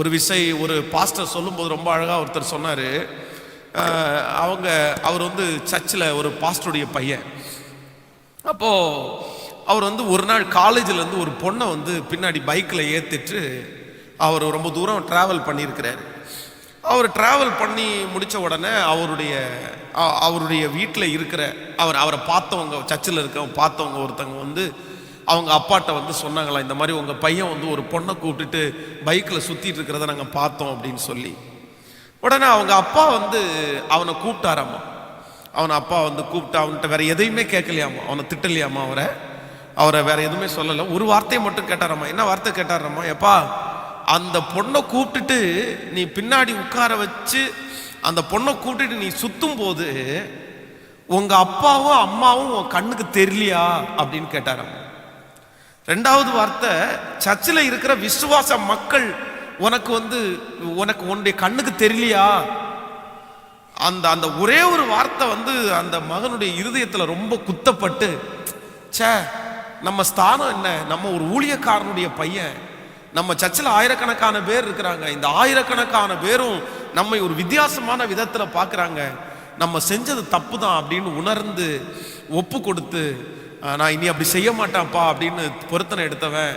ஒரு விசை ஒரு பாஸ்டர் சொல்லும்போது ரொம்ப அழகாக ஒருத்தர் சொன்னார். அவங்க அவர் வந்து சர்ச்சில் ஒரு பாஸ்டருடைய பையன். அப்போது அவர் வந்து ஒரு நாள் காலேஜிலேருந்து ஒரு பொண்ணை வந்து பின்னாடி பைக்கில் ஏற்றிட்டு அவர் ரொம்ப தூரம் ட்ராவல் பண்ணியிருக்கிறார். அவர் ட்ராவல் பண்ணி முடித்த உடனே அவருடைய அவருடைய வீட்டில் இருக்கிற அவர் அவரை பார்த்தவங்க சர்ச்சில் இருக்கவங்க பார்த்தவங்க ஒருத்தவங்க வந்து அவங்க அப்பாட்ட வந்து சொன்னாங்களா இந்த மாதிரி உங்கள் பையன் வந்து ஒரு பொண்ணை கூப்பிட்டுட்டு பைக்கில் சுற்றிட்டு இருக்கிறத நாங்கள் பார்த்தோம் அப்படின்னு சொல்லி. உடனே அவங்க அப்பா வந்து அவனை கூப்பிட்டாராமா. அவனை அப்பா வந்து கூப்பிட்டு அவன்கிட்ட வேற எதையுமே கேட்கலையாமா. அவனை திட்டலையாமா அவரை? அவரை வேற எதுவுமே சொல்லலை. ஒரு வார்த்தையை மட்டும் கேட்டாராமா. என்ன வார்த்தை கேட்டாராமா? எப்பா அந்த பொண்ணை கூப்பிட்டுட்டு நீ பின்னாடி உட்கார வச்சு அந்த பொண்ணை கூப்பிட்டுட்டு நீ சுத்தும் போது உங்க அப்பாவும் அம்மாவும் உன் கண்ணுக்கு தெரியலையா? அப்படின்னு கேட்டாராமா. ரெண்டாவது வார்த்தை சர்ச்சில் இருக்கிற விசுவாச மக்கள் உனக்கு வந்து உனக்கு உன்னுடைய கண்ணுக்கு தெரியலையா? அந்த அந்த ஒரே ஒரு வார்த்தை வந்து அந்த மகனுடைய இருதயத்தில் ரொம்ப குத்தப்பட்டு சே நம்ம ஸ்தானம் என்ன? நம்ம ஒரு ஊழியக்காரனுடைய பையன். நம்ம சர்ச்சில் ஆயிரக்கணக்கான பேர் இருக்கிறாங்க. இந்த ஆயிரக்கணக்கான பேரும் நம்மை ஒரு வித்தியாசமான விதத்தில் பார்க்குறாங்க நம்ம செஞ்சது தப்பு தான் அப்படின்னு உணர்ந்து ஒப்பு கொடுத்து நான் இனி அப்படி செய்ய மாட்டேன்ப்பா அப்படின்னு பொருத்தனை எடுத்தவன்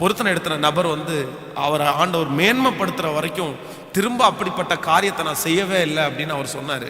பொருத்தனை எடுத்த நபர் வந்து அவரை ஆண்டவர் மேன்மைப்படுத்துகிற வரைக்கும் திரும்ப அப்படிப்பட்ட காரியத்தை நான் செய்யவே இல்லை அப்படின்னு அவர் சொன்னார்.